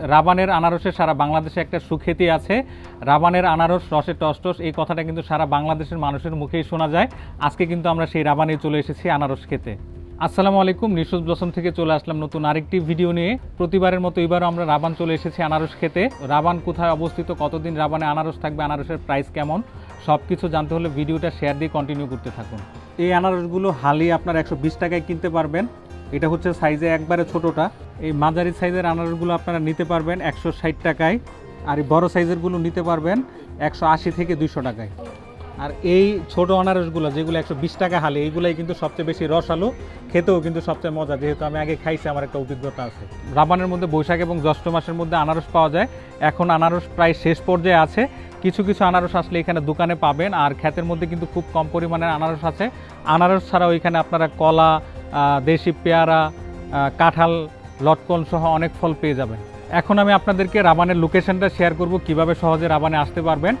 রাবানের আনারসের সারা বাংলাদেশে একটা সুখ্যাতি আছে। রাবানের আনারস রসে টসটস এই কথাটা কিন্তু সারা বাংলাদেশের মানুষের মুখেই শোনা যায়। আজকে কিন্তু আমরা সেই রাবানে চলে এসেছি আনারস খেতে। আসসালামু আলাইকুম, নিশুজ ব্লসম থেকে চলে আসলাম নতুন আরেকটি ভিডিও নিয়ে। প্রতিবারের মতো এবারও আমরা রাবান চলে এসেছি আনারস খেতে। রাবান কোথায় অবস্থিত, কতদিন রাবানে আনারস থাকবে, আনারসের প্রাইস কেমন সব কিছু জানতে হলে ভিডিওটা শেয়ার দিয়ে কন্টিনিউ করতে থাকুন। এই আনারসগুলো হালি আপনার একশো বিশ টাকায় কিনতে পারবেন। এটা হচ্ছে সাইজে একবারে ছোটোটা। এই মাঝারি সাইজের আনারসগুলো আপনারা নিতে পারবেন একশো ষাট টাকায়, আর এই বড়ো সাইজেরগুলো নিতে পারবেন একশো আশি থেকে দুইশো টাকায়। আর এই ছোট আনারসগুলো, যেগুলো একশো বিশ টাকা হালে, এইগুলাই কিন্তু সবচেয়ে বেশি রসালো, খেতেও কিন্তু সবচেয়ে মজা, যেহেতু আমি আগে খাইছি, আমার একটা অভিজ্ঞতা আছে। রাবানের মধ্যে বৈশাখ এবং জ্যৈষ্ঠ মাসের মধ্যে আনারস পাওয়া যায়। এখন আনারস প্রায় শেষ পর্যায়ে আছে। কিছু কিছু আনারস আসলে এখানে দোকানে পাবেন, আর ক্ষেতের মধ্যে কিন্তু খুব কম পরিমাণে আনারস আছে। আনারস ছাড়াও এখানে আপনারা কলা দেশি পেয়ারা কাঁঠাল, লটকন সহ অনেক ফল পেয়ে যাবেন। এখন আমি আপনাদেরকে রাবানের লোকেশনটা শেয়ার করব, কীভাবে সহজে রাবানে আসতে পারবেন।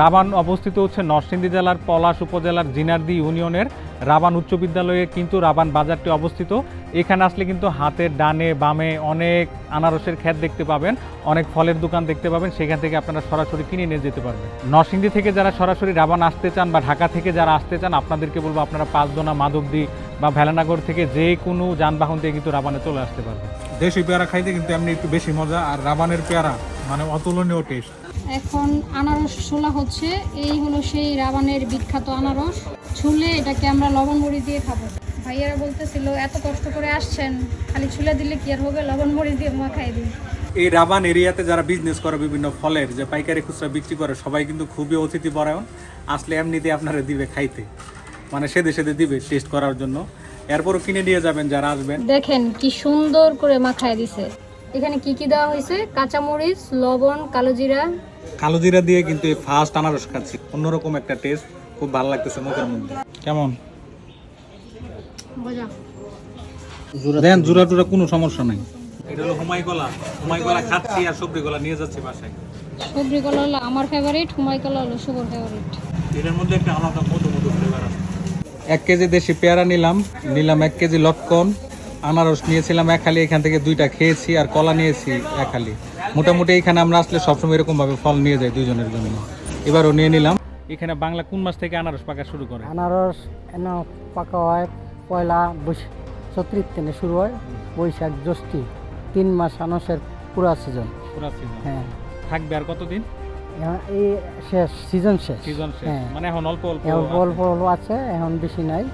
রাবান অবস্থিত হচ্ছে নরসিংদী জেলার পলাশ উপজেলার জিনারদি ইউনিয়নের রাবান উচ্চ বিদ্যালয়ে, কিন্তু রাবান বাজারটি অবস্থিত। এখানে আসলে কিন্তু হাতের ডানে, বামে অনেক আনারসের ক্ষেত দেখতে পাবেন, অনেক ফলের দোকান দেখতে পাবেন, সেখান থেকে আপনারা সরাসরি কিনে নিয়ে যেতে পারবেন। নরসিংদী থেকে যারা সরাসরি রাবান আসতে চান বা ঢাকা থেকে যারা আসতে চান, আপনাদেরকে বলব আপনারা পাঁচদোনা, মাধবদী বা ভেলানগর থেকে যে কোনো যানবাহন দিয়ে কিন্তু রাবানে চলে আসতে পারবেন। দেশি পেয়ারা খাইতে কিন্তু এমনি একটু বেশি মজা, আর রাবানের পেয়ারা মানে অতুলনীয় টেস্ট এখন আনারস ছোলা হচ্ছে এই হলো সেই রাবানের বিখ্যাত আনারস। ছুলে এটাকে আমরা লবণ বড়ি দিয়ে খাব। ভাইয়ারা বলতেছিল এত কষ্ট করে আসছেন খালি ছুলে দিলে কি আর হবে? লবণ বড়ি দিয়ে মাখাই দিই এই রাবান এরিয়াতে যারা বিজনেস করে বিভিন্ন ফলের যে পাইকারি খুচরা বিক্রি করে সবাই কিন্তু খুবই অতিথি পরায়ণ। আসলে এমনিতে আপনারা দিবে খাইতে। মানে সেদে সেদে দিবে টেস্ট করার জন্য। এরপরও কিনে নিয়ে যাবেন যারা আসবেন। দেখেন কি সুন্দর করে মাখায় দিছে। এখানে কি কি দেওয়া হয়েছে? কাঁচামরিচ লবণ কালো জিরা। কালো জিরা দিয়ে কিন্তু এই ফার্স্ট আনারস খাচ্ছি। অন্যরকম একটা টেস্ট খুব ভালো লাগতেছে মুখের মধ্যে। কেমন? দেন জুরা টুরা কোনো সমস্যা নাই। এটা হলো হুমাই কলা হুমাই কলা খাচ্ছি আর সবজি কলা নিয়ে যাচ্ছি বাসায়। সবজি কলা হলো আমার ফেভারিট হুমাই কলা হলো শুভর ফেভারিট এটার মধ্যে একটা আলাদা মধু মধু ফ্লেভার আছে। এক কেজি দেশি পেয়ারা নিলাম। নিলাম এক কেজি লটকন। আনারস নিয়েছিলাম এক হালি এখান থেকে দুইটা খেয়েছি আর কলা নিয়েছি এক হালি। মোটামুটি এখানে আমরা আসলে সবসময় এরকম ভাবে ফল নিয়ে যাই দুইজনের জন্য। এবারও নিয়ে নিলাম। এখানে বাংলা কোন মাস থেকে আনারস পাকা শুরু করে? আনারস এন পাকা হয় পয়লা চৈত্রিত থেকে শুরু হয় বৈশাখ জ্যৈষ্ঠী তিন মাস আনারসের পুরা সিজন পুরা season। হ্যাঁ। থাকবে আর কতদিন? এখন এই শেষ সিজন শেষ। সিজন শেষ। হ্যাঁ। মানে এখন অল্প অল্প। অল্প অল্প আছে এখন বেশি নাই।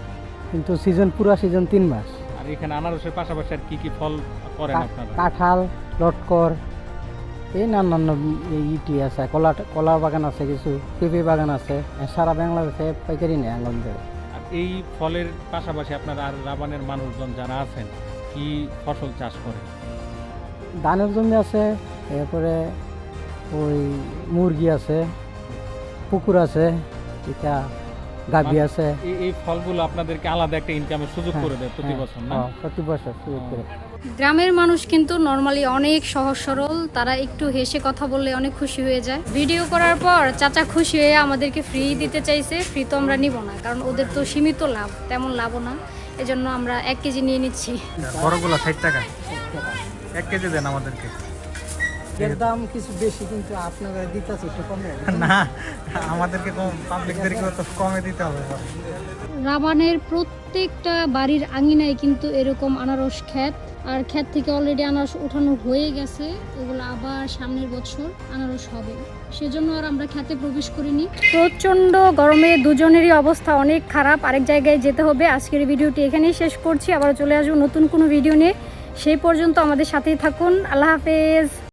কিন্তু সিজন পুরা সিজন তিন মাস। এখানে আনারসের পাশাপাশি আর কি কি ফল করেন আপনারা? কাঁঠাল লটকর এই নানান এই ইটি আছে কলা কলা বাগান আছে কিছু পেঁপে বাগান আছে সারা বাংলাদেশে পাইকারি নেই আঙ্গন আর এই ফলের পাশাপাশি আপনারা আর রাবানের মানুষজন যারা আছেন কি ফসল চাষ করে ধানের জমি আছে এরপরে ওই মুরগি আছে পুকুর আছে এটা গাভি মানে- আছে। এই ফলগুলো আপনাদেরকে আলাদা একটা ইনকামের সুযোগ করে দেয় প্রতি হ্যাঁ, বছর না? হ্যাঁ, প্রতি বছর সুযোগ করে। গ্রামের মানুষ কিন্তু নর্মালি অনেক সহজ সরল তারা একটু হেসে কথা বললে অনেক খুশি হয়ে যায়। ভিডিও করার পর চাচা খুশি হয়ে আমাদেরকে ফ্রি দিতে চাইছে ফ্রি তো আমরা নিব না কারণ ওদের তো সীমিত লাভ তেমন লাভও না। এজন্য আমরা এক কেজি নিয়ে নিচ্ছি। বড়গুলো ষাট টাকা। এক কেজি দেন আমাদেরকে। এর দাম কিছু বেশি কিন্তু আপনারা দিতেছে একটু কমে। না আমাদেরকে কম পাবলিকদেরকে তো কমে দিতে হবে। রাবানের প্রত্যেকটা বাড়ির আঙিনায় কিন্তু এরকম আনারস ক্ষেত আর ক্ষেত থেকে অলরেডি আনারস উঠানো হয়ে গেছে। এগুলো আবার সামনের বছর আনারস হবে। সেজন্য আর আমরা খেতে প্রবেশ করিনি। প্রচণ্ড গরমে দুজনেরই অবস্থা অনেক খারাপ। আরেক জায়গায় যেতে হবে। আজকের ভিডিওটি এখানেই শেষ করছি। আবার চলে আসব নতুন কোনো ভিডিও নিয়ে। সেই পর্যন্ত আমাদের সাথেই থাকুন। আল্লাহ হাফেজ।